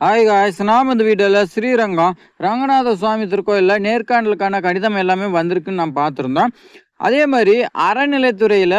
Hi guys நாம் இந்த வீடியோவில் ஸ்ரீரங்கம் ரங்கநாத சுவாமி திருக்கோயிலில் நேர்காணலுக்கான கடிதம் எல்லாமே வந்திருக்குன்னு நாம் பார்த்துருந்தோம். அதே மாதிரி அறநிலைத்துறையில்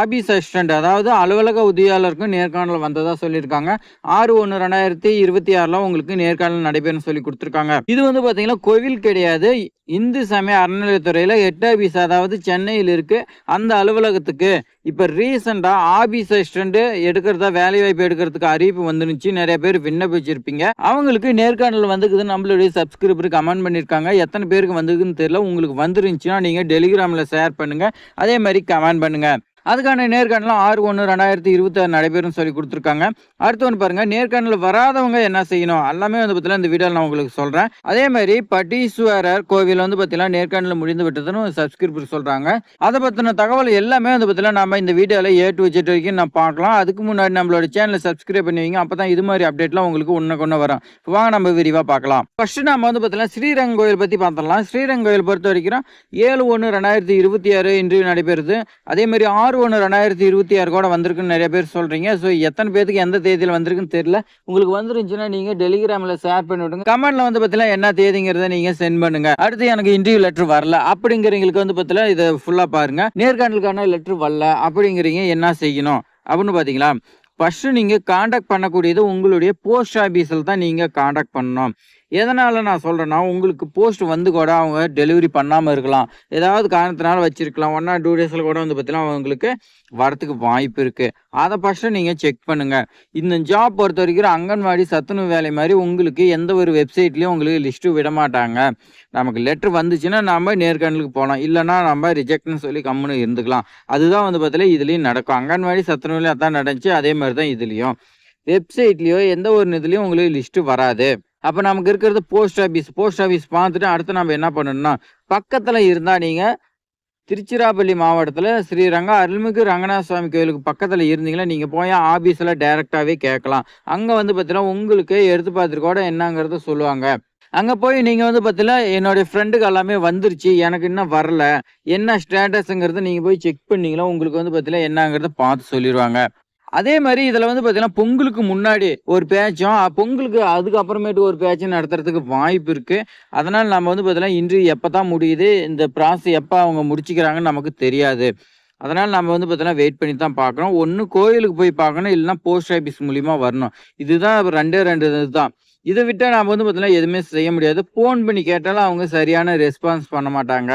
ஆபீஸ் அசிஸ்டண்ட் அதாவது அலுவலக உதவியாளருக்கும் நேர்காணல் வந்ததாக சொல்லியிருக்காங்க. ஆறு ஒன்று ரெண்டாயிரத்தி இருபத்தி ஆறில் உங்களுக்கு நேர்காணல் நடைபெறும் சொல்லி கொடுத்துருக்காங்க. இது வந்து பார்த்தீங்கன்னா கோவில் கிடையாது. இந்து சமய அறநிலையத்துறையில் எட்டு ஆபீஸ் அதாவது சென்னையில் இருக்குது அந்த அலுவலகத்துக்கு இப்போ ரீசெண்டாக ஆபீஸ் அசிஸ்டண்ட்டு எடுக்கிறதா வேலை வாய்ப்பு எடுக்கிறதுக்கு அறிவிப்பு வந்துருந்துச்சு. நிறைய பேர் விண்ணப்பிச்சிருப்பீங்க. அவங்களுக்கு நேர்காணல் வந்துக்குது நம்மளுடைய சப்ஸ்கிரைபர் கமெண்ட் பண்ணியிருக்காங்க. எத்தனை பேருக்கு வந்துக்குதுன்னு தெரியல. உங்களுக்கு வந்துருந்துச்சுன்னா நீங்கள் டெலிகிராமில் ஷேர் பண்ணுங்கள் அதே மாதிரி கமெண்ட் பண்ணுங்கள் அதுக்கான நேர்காணலாம் ஆறு ஒன்று ரெண்டாயிரத்தி இருபத்தாறு நடைபெறும் சொல்லி கொடுத்துருக்காங்க. அடுத்து ஒன்று பாருங்கள் நேர்காணல் வராதவங்க என்ன செய்யணும்? எல்லாமே வந்து பார்த்தீங்கன்னா இந்த வீடியோவில் நான் உங்களுக்கு சொல்கிறேன் அதே மாதிரி பட்டீஸ்வரர் கோவில் வந்து பார்த்தீங்கன்னா நேர்காணல் முடிந்து விட்டதுன்னு சப்ஸ்கிரிப்டர் சொல்கிறாங்க அதை பற்றின தகவல் எல்லாமே வந்து பார்த்தீங்கன்னா நம்ம இந்த வீடியோவில் ஏ டு வச்சுட்டு வரைக்கும் நான் பார்க்கலாம். அதுக்கு முன்னாடி நம்மளோட சேனலை சப்ஸ்கிரைப் பண்ணுவீங்க. அப்போ தான் இது மாதிரி அப்டேட்லாம் உங்களுக்கு ஒன்று கொண்டு வரும் வாங்க நம்ம விரிவாக பார்க்கலாம். ஃபர்ஸ்ட் நம்ம வந்து பார்த்தீங்கன்னா ஸ்ரீரங்க கோயில் பற்றி பார்த்துடலாம். ஸ்ரீரங்க கோயில் பொறுத்த வரைக்கும் ஏழு ஒன்று ரெண்டாயிரத்தி இருபத்தி ஆறு இன்று நடைபெறுது. அதே மாதிரி ஆறு ஒன்று ரெண்டாயிரத்தி இருபத்தி ஆறு கூட வந்திருக்குன்னு நிறைய பேர் சொல்கிறீங்க ஸோ எத்தனை பேருக்கு எந்த தேதியில் வந்திருக்குன்னு தெரியல. உங்களுக்கு வந்துருந்துச்சுன்னா நீங்கள் டெலிகிராமில் ஷேர் பண்ணி விடுங்க. கமெண்ட்டில் வந்து பார்த்தீங்கன்னா என்ன தேதிங்கிறத நீங்கள் சென்ட் பண்ணுங்க. அடுத்து எனக்கு இன்டர்வியூ லெட்டர் வரல. அப்படிங்கிறவங்களுக்கு வந்து பார்த்தீங்கன்னா இதை ஃபுல்லாக பாருங்கள் நேர்காணலுக்கான லெட்டர் வரல. அப்படிங்கிறீங்க என்ன செய்யணும்? அப்படின்னு பார்த்தீங்களா ஃபஸ்ட்டு நீங்கள் காண்டாக்ட் பண்ணக்கூடியது உங்களுடைய போஸ்ட் ஆஃபீஸில் தான் நீங்கள் காண்டாக்ட் பண்ணணும். எதனால் நான் சொல்கிறேன்னா உங்களுக்கு போஸ்ட் வந்து கூட அவங்க டெலிவரி பண்ணாமல் இருக்கலாம். ஏதாவது காரணத்தினால வச்சுருக்கலாம். ஒன் ஆர் டூ டேஸில் கூட வந்து பார்த்தீங்கன்னா அவங்களுக்கு வரத்துக்கு வாய்ப்பு இருக்குது அதை ஃபஸ்ட்டு நீங்கள் செக் பண்ணுங்கள் இந்த ஜாப் பொறுத்த வரைக்கும் அங்கன்வாடி சத்துணவு வேலை மாதிரி உங்களுக்கு எந்த ஒரு வெப்சைட்லேயும் உங்களுக்கு லிஸ்ட்டு விட மாட்டாங்க நமக்கு லெட்ரு வந்துச்சுன்னா நம்ம நேர்காணலுக்கு போகலாம் இல்லைன்னா நம்ம ரிஜெக்ட்னு சொல்லி கம்முன்னு இருந்துக்கலாம். அதுதான் வந்து பார்த்தீங்கன்னா இதுலேயும் நடக்கும். அங்கன்வாடி சத்துணவுலையும் அதான் நடந்துச்சு. அதே மாதிரி தான் இதுலேயும். வெப்சைட்லேயோ எந்த ஒரு இதுலேயும் உங்களுக்கு லிஸ்ட்டு வராது. அப்போ நமக்கு இருக்கிறது போஸ்ட் ஆஃபீஸ் போஸ்ட் ஆஃபீஸ் பார்த்துட்டு அடுத்து நம்ம என்ன பண்ணணும்னா பக்கத்தில் இருந்தால் நீங்கள் திருச்சிராப்பள்ளி மாவட்டத்தில் ஸ்ரீரங்க அருள்மிகு ரங்கநாத சுவாமி கோயிலுக்கு பக்கத்தில் இருந்தீங்கன்னா நீங்கள் போய் ஆஃபீஸில் டைரெக்டாகவே கேட்கலாம். அங்கே வந்து பார்த்தீங்கன்னா உங்களுக்கு எடுத்து பார்த்துட்டு கூட என்னங்கிறத சொல்லுவாங்க. அங்கே போய் நீங்கள் வந்து பார்த்தீங்கன்னா என்னுடைய ஃப்ரெண்டுக்கு எல்லாமே வந்துருச்சு எனக்கு இன்னும் வரல என்ன ஸ்டேட்டஸுங்கிறத நீங்கள் போய் செக் பண்ணீங்களா உங்களுக்கு வந்து பார்த்தீங்கன்னா என்னங்கிறத பார்த்து சொல்லிடுவாங்க. அதே மாதிரி இதில் வந்து பார்த்தீங்கன்னா பொங்கலுக்கு முன்னாடி ஒரு பேச்சும் பொங்கலுக்கு அதுக்கப்புறமேட்டு ஒரு பேச்சும் நடத்துறதுக்கு வாய்ப்பு இருக்குது அதனால் நம்ம வந்து பார்த்தீங்கன்னா இன்று எப்போ தான் முடியுது இந்த ப்ராசஸ் எப்போ அவங்க முடிச்சுக்கிறாங்கன்னு நமக்கு தெரியாது. அதனால் நம்ம வந்து பார்த்தீங்கன்னா வெயிட் பண்ணி தான் பார்க்குறோம் ஒன்று கோயிலுக்கு போய் பார்க்கணும் இல்லைன்னா போஸ்ட் ஆஃபீஸ் மூலிமா வரணும். இதுதான் ரெண்டே ரெண்டு இதுதான். இதை விட்டால் நம்ம வந்து பார்த்தீங்கன்னா எதுவுமே செய்ய முடியாது. ஃபோன் பண்ணி கேட்டாலும் அவங்க சரியான ரெஸ்பான்ஸ் பண்ண மாட்டாங்க.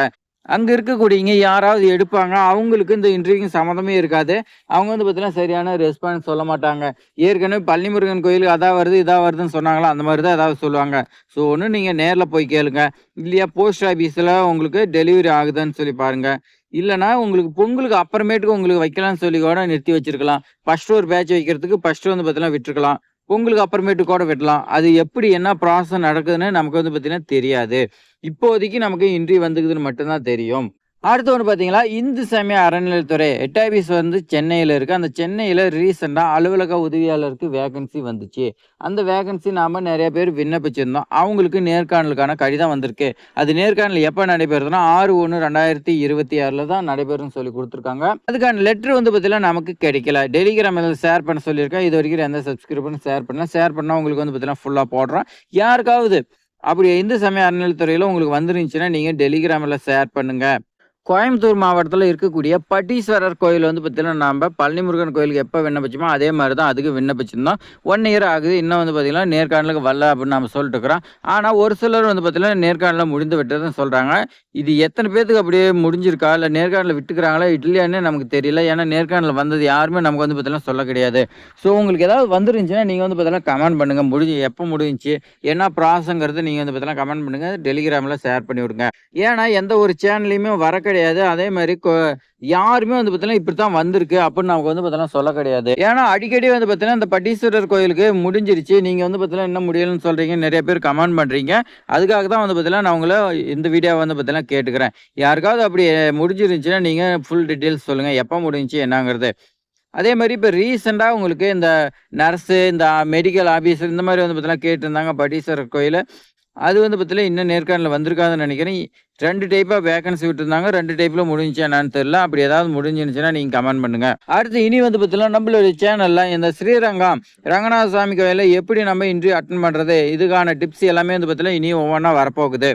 அங்கே இருக்கக்கூடியவங்க யாராவது எடுப்பாங்க அவங்களுக்கு இந்த இன்டர்வியூ சம்மந்தமே இருக்காது. அவங்க வந்து பார்த்தீங்கன்னா சரியான ரெஸ்பான்ஸ் சொல்ல மாட்டாங்க. ஏற்கனவே பள்ளிமுருகன் கோயிலுக்கு அதான் வருது இதாக வருதுன்னு சொன்னாங்களா? அந்த மாதிரி தான் ஏதாவது சொல்லுவாங்க. ஸோ ஒன்று நீங்கள் நேரில் போய் கேளுங்க. இல்லையா போஸ்ட் ஆஃபீஸில் உங்களுக்கு டெலிவரி ஆகுதுன்னு சொல்லி பாருங்கள் இல்லைனா உங்களுக்கு பொங்கலுக்கு அப்புறமேட்டுக்கு உங்களுக்கு வைக்கலாம்னு சொல்லி கூட நிறுத்தி வச்சிருக்கலாம். ஃபர்ஸ்ட் ஒரு பேட்ச் வைக்கிறதுக்கு ஃபர்ஸ்ட் வந்து பார்த்தீங்கன்னா விட்டுருக்கலாம். உங்களுக்கு அப்புறமேட்டு கூட வெட்டலாம். அது எப்படி என்ன ப்ராசஸ் நடக்குதுன்னு நமக்கு வந்து பார்த்தீங்கன்னா தெரியாது. இப்போதைக்கு நமக்கு இன்ட்ரி வந்துக்குதுன்னு மட்டும்தான் தெரியும். அடுத்து ஒன்று பார்த்தீங்களா இந்து சமய அறநிலையத்துறை. எட்டாபீஸ் வந்து சென்னையில் இருக்குது அந்த சென்னையில் ரீசெண்டாக அலுவலக உதவியாளருக்கு வேகன்சி வந்துச்சு. அந்த வேகன்சி நாம் நிறைய பேர் விண்ணப்பிச்சிருந்தோம். அவங்களுக்கு நேர்காணலுக்கான கடிதம் வந்திருக்கு. அது நேர்காணல் எப்போ நடைபெறுதுன்னா ஆறு ஒன்று ரெண்டாயிரத்தி இருபத்தி ஆறில் தான் நடைபெறும்னு சொல்லி கொடுத்துருக்காங்க. அதுக்கான லெட்ரு வந்து பார்த்தீங்கன்னா நமக்கு கிடைக்கல. டெலிகிராமில் ஷேர் பண்ண சொல்லியிருக்கேன். இது வரைக்கும் எந்த சப்ஸ்கிரிப்ஷன் ஷேர் பண்ணலாம் ஷேர் பண்ணால் உங்களுக்கு வந்து பார்த்தீங்கன்னா ஃபுல்லாக போடுறோம் யாருக்காவது அப்படி இந்து சமய அறநிலைத்துறையில் உங்களுக்கு வந்துருந்துச்சுன்னா நீங்கள் டெலிகிராமில் ஷேர் பண்ணுங்கள் கோயம்புத்தூர் மாவட்டத்தில் இருக்கக்கூடிய பட்டீஸ்வரர் கோயில் வந்து பார்த்தீங்கன்னா நம்ம பழனிமுருகன் கோயிலுக்கு எப்போ விண்ணப்பிச்சோமோ அதே மாதிரி தான் அதுக்கு விண்ணப்பிச்சிருந்தோம். ஒன் இயர் ஆகுது. இன்னும் வந்து பார்த்திங்கன்னா நேர்காணலுக்கு வரல அப்படின்னு நம்ம சொல்லிட்டு இருக்கிறோம். ஆனால் ஒரு சிலர் வந்து பார்த்திங்கன்னா நேர்காணலில் முடிந்து விட்டதுன்னு சொல்கிறாங்க இது எத்தனை பேர்த்துக்கு அப்படியே முடிஞ்சிருக்கா? இல்லை நேர்காணலில் விட்டுக்கிறாங்களா? இல்லையான்னு நமக்கு தெரியல. ஏன்னா நேர்காணலில் வந்தது யாருமே நமக்கு வந்து பார்த்திங்கன்னா சொல்ல கிடையாது. ஸோ உங்களுக்கு ஏதாவது வந்துருந்துச்சுன்னா நீங்கள் வந்து பார்த்திங்கன்னா கமெண்ட் பண்ணுங்கள் முடிஞ்சு எப்போ முடிஞ்சிச்சு என்ன ப்ராசங்கிறது நீங்கள் வந்து பார்த்திங்கன்னா கமெண்ட் பண்ணுங்கள் டெலிகிராமில் ஷேர் பண்ணி விடுங்க. ஏன்னா எந்த ஒரு சேனல்லையுமே வர கிடையாது. அதே மாதிரி யாருமே வந்து பார்த்தீங்கன்னா இப்படி தான் வந்திருக்கு அப்படின்னு நமக்கு வந்து பார்த்தீங்கன்னா சொல்ல கிடையாது. ஏன்னா அடிக்கடி வந்து பார்த்தீங்கன்னா இந்த பட்டீஸ்வரர் கோயிலுக்கு முடிஞ்சிருச்சு. நீங்கள் வந்து பார்த்தீங்கன்னா என்ன முடியலன்னு சொல்கிறீங்க நிறைய பேர் கமெண்ட் பண்ணுறீங்க அதுக்காக தான் வந்து பார்த்தீங்கன்னா நான் உங்களை இந்த வீடியோ வந்து பார்த்தீங்கன்னா கேட்டுக்கிறேன். யாருக்காவது அப்படி முடிஞ்சிருந்துச்சுன்னா நீங்கள் ஃபுல் டீட்டெயில்ஸ் சொல்லுங்கள் எப்போ முடிஞ்சிச்சு என்னங்கிறது. அதே மாதிரி இப்போ ரீசெண்டாக உங்களுக்கு இந்த நர்ஸு இந்த மெடிக்கல் ஆஃபீஸர் இந்த மாதிரி வந்து பார்த்தீங்கன்னா கேட்டிருந்தாங்க பட்டீஸ்வரர் கோயில். அது வந்து பார்த்தீங்கன்னா இன்னும் நேர்காணலில் வந்திருக்காதுன்னு நினைக்கிறேன். ரெண்டு டைப்பாக வேகன்சி விட்டுருந்தாங்க. ரெண்டு டைப்பில் முடிஞ்சு என்னன்னு தெரில அப்படி ஏதாவது முடிஞ்சிருந்துச்சுன்னா நீங்கள் கமெண்ட் பண்ணுங்க. அடுத்து இனி வந்து பார்த்தீங்கன்னா நம்மளுடைய சேனலில் இந்த ஸ்ரீரங்கம் ரங்கநாத சுவாமி கோயிலில் எப்படி நம்ம இன்ட்ரியூ அட்டன் பண்ணுறது இதுக்கான டிப்ஸ் எல்லாமே வந்து பார்த்தீங்கன்னா இனி ஒவ்வொன்றா வரப்போகுது.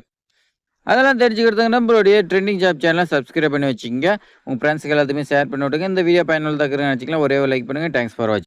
அதெல்லாம் தெரிஞ்சுக்கிறதுக்கு நம்மளுடைய ட்ரெண்டிங் ஜாப் சேனலை சப்ஸ்கிரைப் பண்ணி வச்சுக்கோங்க. உங்கள் ஃப்ரெண்ட்ஸுக்கு எல்லாத்தையுமே ஷேர் பண்ணி விட்டுங்க இந்த வீடியோ பயனுள்ளதாக இருக்குன்னு வச்சுக்கலாம் ஒரே ஒரு லைக் பண்ணுங்கள் தேங்க்ஸ் ஃபார் வாட்சிங்